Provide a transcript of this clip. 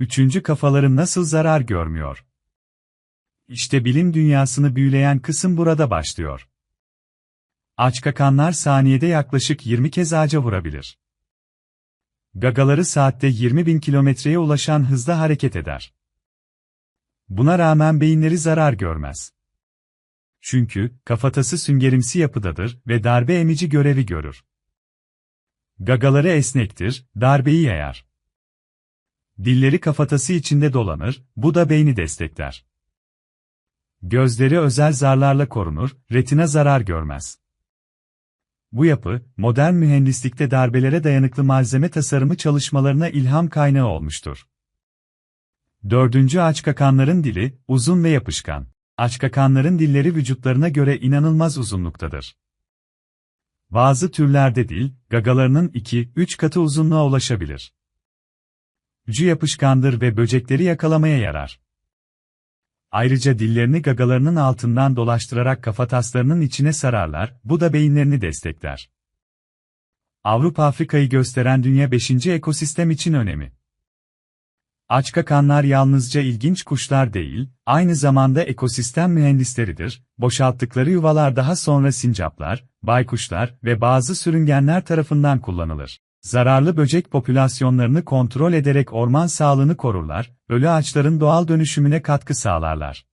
Üçüncü kafaları nasıl zarar görmüyor? İşte bilim dünyasını büyüleyen kısım burada başlıyor. Aç kakanlar saniyede yaklaşık 20 kez ağaca vurabilir. Gagaları saatte 20 bin kilometreye ulaşan hızda hareket eder. Buna rağmen beyinleri zarar görmez. Çünkü, kafatası süngerimsi yapıdadır ve darbe emici görevi görür. Gagaları esnektir, darbeyi yayar. Dilleri kafatası içinde dolanır, bu da beyni destekler. Gözleri özel zarlarla korunur, retina zarar görmez. Bu yapı, modern mühendislikte darbelere dayanıklı malzeme tasarımı çalışmalarına ilham kaynağı olmuştur. Dördüncü açkakanların dili, uzun ve yapışkan. Açkakanların dilleri vücutlarına göre inanılmaz uzunluktadır. Bazı türlerde dil, gagalarının 2-3 katı uzunluğa ulaşabilir. Ucu yapışkandır ve böcekleri yakalamaya yarar. Ayrıca dillerini gagalarının altından dolaştırarak kafataslarının içine sararlar, bu da beyinlerini destekler. Avrupa-Afrika'yı gösteren dünya 5. ekosistem için önemi. Açkakanlar yalnızca ilginç kuşlar değil, aynı zamanda ekosistem mühendisleridir, boşalttıkları yuvalar daha sonra sincaplar, baykuşlar ve bazı sürüngenler tarafından kullanılır. Zararlı böcek popülasyonlarını kontrol ederek orman sağlığını korurlar, ölü ağaçların doğal dönüşümüne katkı sağlarlar.